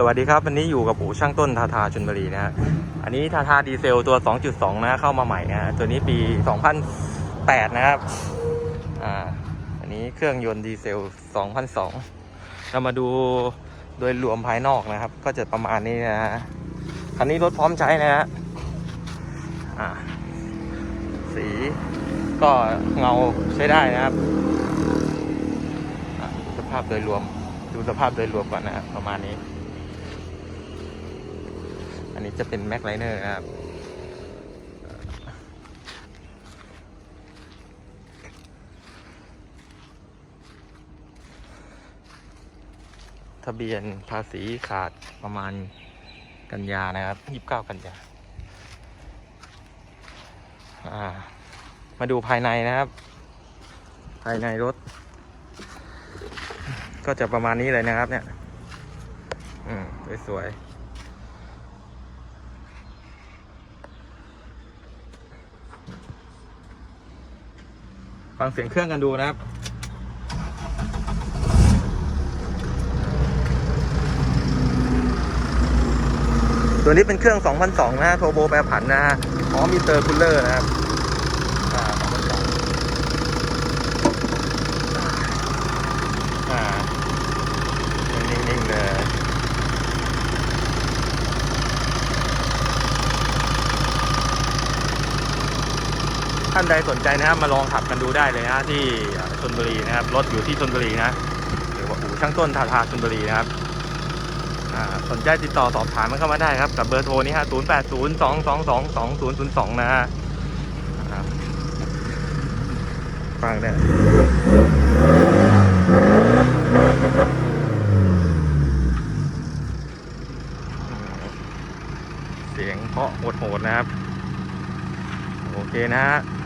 สวัสดีครับ วันนี้อยู่กับอู่ช่างต้นทาทาชนบุรีนะฮะอันนี้ทาทาดีเซลตัว 2.2 นะเข้ามาใหม่นะตัวนี้ปี 2008 นะครับอ่าอันนี้เครื่องยนต์ดีเซล 2002 เรามาดูโดยรวมภายนอกนะครับ ก็จะประมาณนี้นะฮะคันนี้รถพร้อมใช้นะฮะอ่าสีก็เงาใช้ได้นะครับอะสภาพโดยรวมดูสภาพโดยรวมก่อนนะครับประมาณนี้ อันนี้จะเป็นแม็กไลเนอร์ครับ ทะเบียนภาษีขาดประมาณกันยานะครับ 29 กันยาอ่ามาดูภายในนะครับ ภายในรถ ก็จะประมาณนี้เลยนะครับเนี่ย อืม สวยๆ ฟังเสียงเครื่องกันดูนะครับตัวนี้เป็นเครื่อง 2002 นะฮะ โทโบแปรผันนะฮะพร้อมมีเตอร์คูลเลอร์นะครับ อ่า2002อ่านิ่งๆเลย ท่านใดสนใจนะครับ มาลองขับกันดูได้เลยนะที่ชนบุรีนะครับรถอยู่ที่ชนบุรีนะหรือว่าอู่ช่างต้นทาทาชนบุรีนะครับสนใจติดต่อสอบถามมันเข้ามาได้ครับ กับเบอร์โทรนี้ฮะ0 8 0 2 2 2 2 0 0 2นะฮะครับฟังเนี่ยอืมเสียงเพาะโหดๆนะครับ โอเคนะฮะ